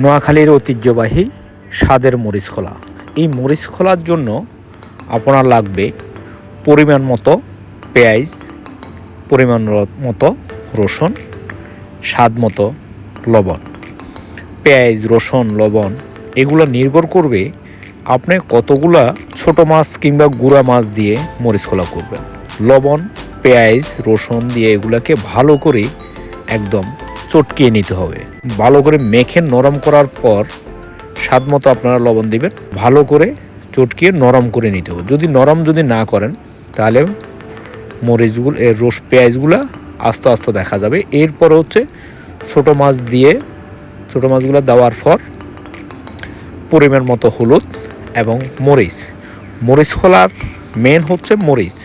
নোয়াখালীর ঐতিহ্যবাহী স্বাদের মরিচ খোলা এই মরিচ খোলার জন্য আপনার লাগবে পরিমাণ মতো পেঁয়াজ, পরিমাণ মতো রসুন, স্বাদ মতো লবণ। পেঁয়াজ, রসুন, লবণ এগুলো নির্ভর করবে আপনি কতগুলা ছোট মাছ কিংবা গুঁড়া মাছ দিয়ে মরিচ খোলা করবেন। লবণ, পেঁয়াজ, রসুন দিয়ে এগুলাকে ভালো করে একদম চটকিয়ে নিতে হবে। ভালো করে মেখে নরম করার পর স্বাদ মতো আপনারা লবণ দিবেন। ভালো করে চটকিয়ে নরম করে নিতে হবে। যদি নরম যদি না করেন, তাহলে মরিচগুলো এর রস পেঁয়াজগুলো আস্তে আস্তে দেখা যাবে। এরপর হচ্ছে ছোট মাছ দিয়ে, ছোট মাছগুলো দেওয়ার পর পরিমাণ মতো হলুদ এবং মরিচ। মরিচ খোলার মেন হচ্ছে মরিচ।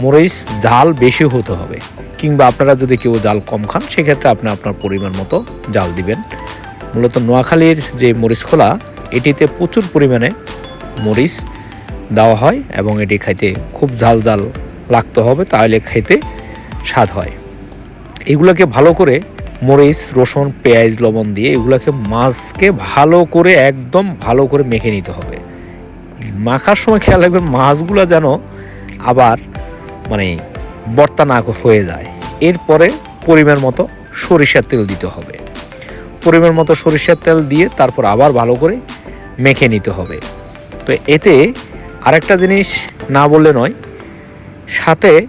মরিচ জাল বেশি হতে হবে। কিংবা আপনারা যদি কেউ জাল কম খান, সেক্ষেত্রে আপনি আপনার পরিমাণ মতো জাল দিবেন। মূলত নোয়াখালীর যে মরিচ খোলা, এটিতে প্রচুর পরিমাণে মরিচ দেওয়া হয় এবং এটি খাইতে খুব ঝাল ঝাল লাগতে হবে, তাহলে খেতে স্বাদ হয়। এগুলোকে ভালো করে মরিচ, রসুন, পেঁয়াজ, লবণ দিয়ে এগুলোকে মাছকে ভালো করে, একদম ভালো করে মেখে নিতে হবে। মাখার সময় খেয়াল রাখবেন, মাছগুলো যেন আবার মানে বর্তা না হয়ে যায়। এরপরে পরিমাণ মতো সরিষার তেল দিতে হবে। পরিমাণ মতো সরিষার তেল দিয়ে তারপর আবার ভালো করে মেখে নিতে হবে। তো এতে আরেকটা জিনিস না বললে নয়, সাথে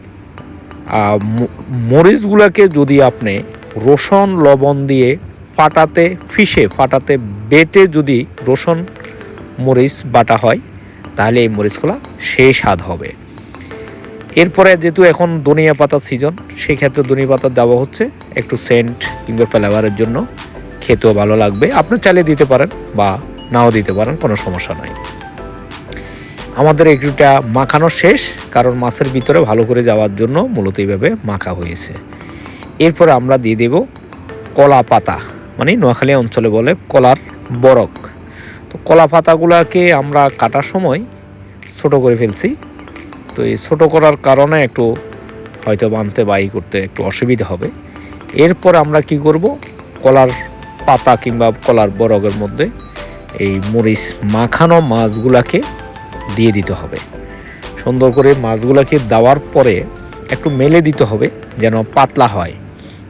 মরিচগুলোকে যদি আপনি রসুন, লবণ দিয়ে ফাটাতে, ফিসে ফাটাতে, বেটে যদি রসুন, মরিচ বাটা হয়, তাহলে এই মরিচগুলা সেই স্বাদ হবে। এরপরে যেহেতু এখন ধনিয়া পাতার সিজন সেই ক্ষেত্রে ধনিয়া পাতা দেওয়া হচ্ছে একটু সেন্ট কিংবা ফ্লেভারের জন্য। খেতেও ভালো লাগবে। আপনি চাইলে দিতে পারেন বা নাও দিতে পারেন, কোনো সমস্যা নাই। আমাদের একটুটা মাখানো শেষ, কারণ মাছের ভিতরে ভালো করে যাওয়ার জন্য মূলত এইভাবে মাখা হয়েছে। এরপরে আমরা দিয়ে দেব কলা পাতা মানে নোয়াখালী অঞ্চলে বলে কলার বরক। তো কলা পাতাগুলোকে আমরা কাটার সময় ছোটো করে ফেলছি তো এই ছোটো করার কারণে একটু হয়তো বানতে বাই করতে একটু অসুবিধা হবে। এরপর আমরা কি করব? কলার পাতা কিংবা কলার বরগের মধ্যে এই মরিচ মাখানো মাছগুলাকে দিয়ে দিতে হবে। সুন্দর করে মাছগুলাকে দেওয়ার পরে একটু মেলে দিতে হবে যেন পাতলা হয়।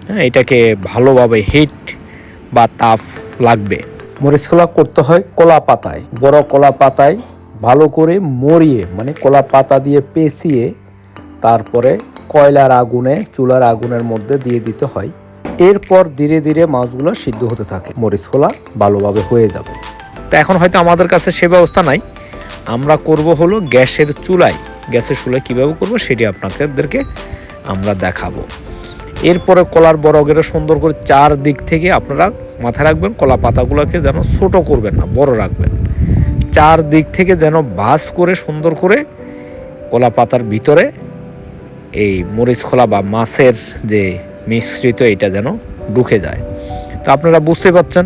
হ্যাঁ এটাকে ভালোভাবে হিট বা তাপ লাগবে। মরিচ খোলা করতে হয় কলা পাতায়, বড় কলা পাতায় ভালো করে মরিয়ে মানে কলা পাতা দিয়ে পেঁচিয়ে তারপরে কয়লার আগুনে, চুলার আগুনের মধ্যে দিয়ে দিতে হয়। এরপর ধীরে ধীরে মাছগুলো সিদ্ধ হতে থাকে। মরিচ, খোলা, ভালোভাবে হয়ে যাবে। তো এখন হয়তো আমাদের কাছে সে ব্যবস্থা নাই। আমরা করব হলো গ্যাসের চুলায়। গ্যাসের চুলায় কীভাবে করব সেটি আপনাদেরকে আমরা দেখাবো। এরপরে কলার বরগের সুন্দর করে চার দিক থেকে আপনারা মাথায় রাখবেন, কলা পাতাগুলোকে যেন ছোট করবেন না, বড় রাখবেন। চার দিক থেকে যেন বাস করে, সুন্দর করে কলা পাতার ভিতরে এই মরিচ খোলা বা মাছের যে মিশ্রিত এটা যেন ঢুকে যায়। তো আপনারা বুঝতে পারছেন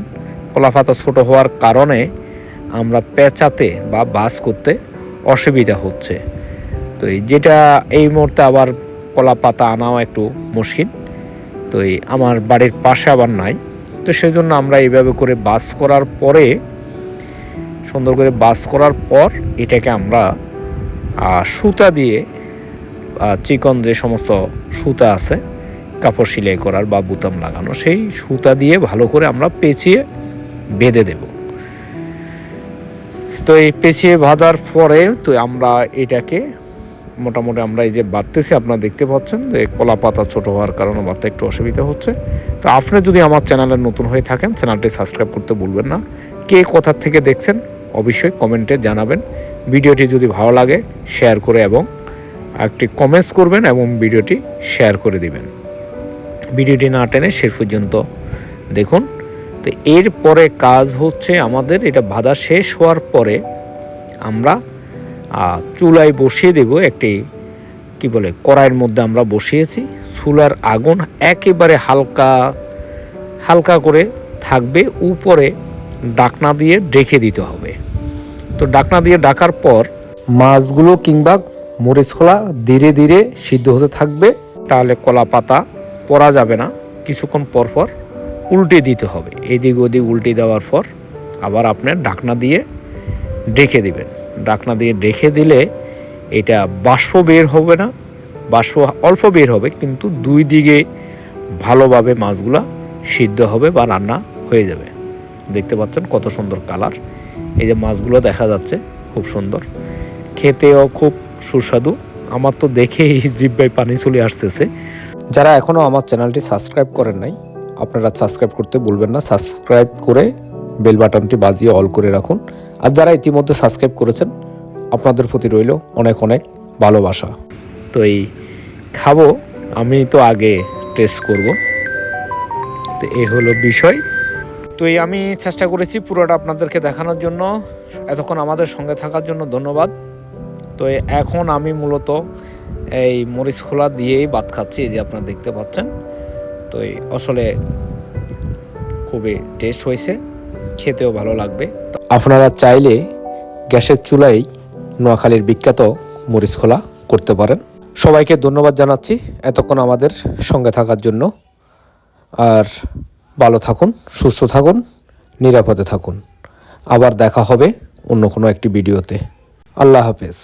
কলা পাতা ছোট হওয়ার কারণে আমরা পেঁচাতে বা বাস করতে অসুবিধা হচ্ছে। তো এই যেটা এই মুহূর্তে আবার কলা পাতা আনাও একটু মুশকিল। তো এই আমার বাড়ির পাশে আবার নাই। তো সেজন্য আমরা এইভাবে করে বাস করার পরে সুন্দর করে বাস করার পর এটাকে আমরা সুতা দিয়ে চিকন যে সমস্ত সুতা আছে, কাপড় সেলাই করার বা বুতাম লাগানো, সেই সুতা দিয়ে ভালো করে আমরা পেঁচিয়ে বেঁধে দেব। তো এই পেঁচিয়ে বাঁধার পরে তো আমরা এটাকে মোটামুটি আমরা এই যে বাঁধতেছি, আপনারা দেখতে পাচ্ছেন যে কলা পাতা ছোটো হওয়ার কারণে বাঁধতে একটু অসুবিধা হচ্ছে। তো আপনি যদি আমার চ্যানেলে নতুন হয়ে থাকেন, চ্যানেলটি সাবস্ক্রাইব করতে ভুলবেন না। কে কোথার থেকে দেখছেন অবশ্যই কমেন্টে জানাবেন। ভিডিওটি যদি ভালো লাগে, শেয়ার করে এবং একটি কমেন্টস করবেন এবং ভিডিওটি শেয়ার করে দিবেন। ভিডিওটি না টেনে শেষ পর্যন্ত দেখুন। তো এরপরে কাজ হচ্ছে আমাদের, এটা বাঁধা শেষ হওয়ার পরে আমরা চুলায় বসিয়ে দেব একটি, কি বলে, কড়াইয়ের মধ্যে আমরা বসিয়েছি। চুলার আগুন একেবারে হালকা হালকা করে থাকবে। উপরে ডাকনা দিয়ে ডেকে দিতে হবে। তো ডাকনা দিয়ে ডাকার পর মাছগুলো কিংবা মরিচ খোলা ধীরে ধীরে সিদ্ধ হতে থাকবে। তাহলে কলা পাতা পরা যাবে না। কিছুক্ষণ পর পর উল্টে দিতে হবে। এদিক ওদিক উল্টে দেওয়ার পর আবার আপনার ডাকনা দিয়ে ডেকে দিবেন। ডাকনা দিয়ে ডেকে দিলে এটা বাষ্প বের হবে না। বাষ্প অল্প বের হবে, কিন্তু দুই দিকে ভালোভাবে মাছগুলা সিদ্ধ হবে বা রান্না হয়ে যাবে। দেখতে পাচ্ছেন কত সুন্দর কালার। এই যে মাছগুলো দেখা যাচ্ছে, খুব সুন্দর। খেতেও খুব সুস্বাদু। আমার তো দেখেই জিব্বায় পানি চলে আসতেছে। যারা এখনও আমার চ্যানেলটি সাবস্ক্রাইব করেন নাই, আপনারা সাবস্ক্রাইব করতে ভুলবেন না। সাবস্ক্রাইব করে বেল বাটনটি বাজিয়ে অল করে রাখুন। আর যারা ইতিমধ্যে সাবস্ক্রাইব করেছেন, আপনাদের প্রতি রইল অনেক অনেক ভালোবাসা। তো এই খাব, আমি তো আগে টেস্ট করব। তো এ হলো বিষয়। তো এই আমি চেষ্টা করেছি পুরোটা আপনাদেরকে দেখানোর জন্য। এতক্ষণ আমাদের সঙ্গে থাকার জন্য ধন্যবাদ। তো এখন আমি মূলত এই মরিচ খোলা দিয়েই ভাত খাচ্ছি, এই যে আপনারা দেখতে পাচ্ছেন। তো এই আসলে খুবই টেস্ট হয়েছে, খেতেও ভালো লাগবে। আপনারা চাইলে গ্যাসের চুলাই নোয়াখালীর বিখ্যাত মরিচ খোলা করতে পারেন। সবাইকে ধন্যবাদ জানাচ্ছি এতক্ষণ আমাদের সঙ্গে থাকার জন্য। আর ভালো থাকুন, সুস্থ থাকুন, নিরাপদে থাকুন। আবার দেখা হবে অন্য কোনো একটি ভিডিওতে। আল্লাহ হাফেজ।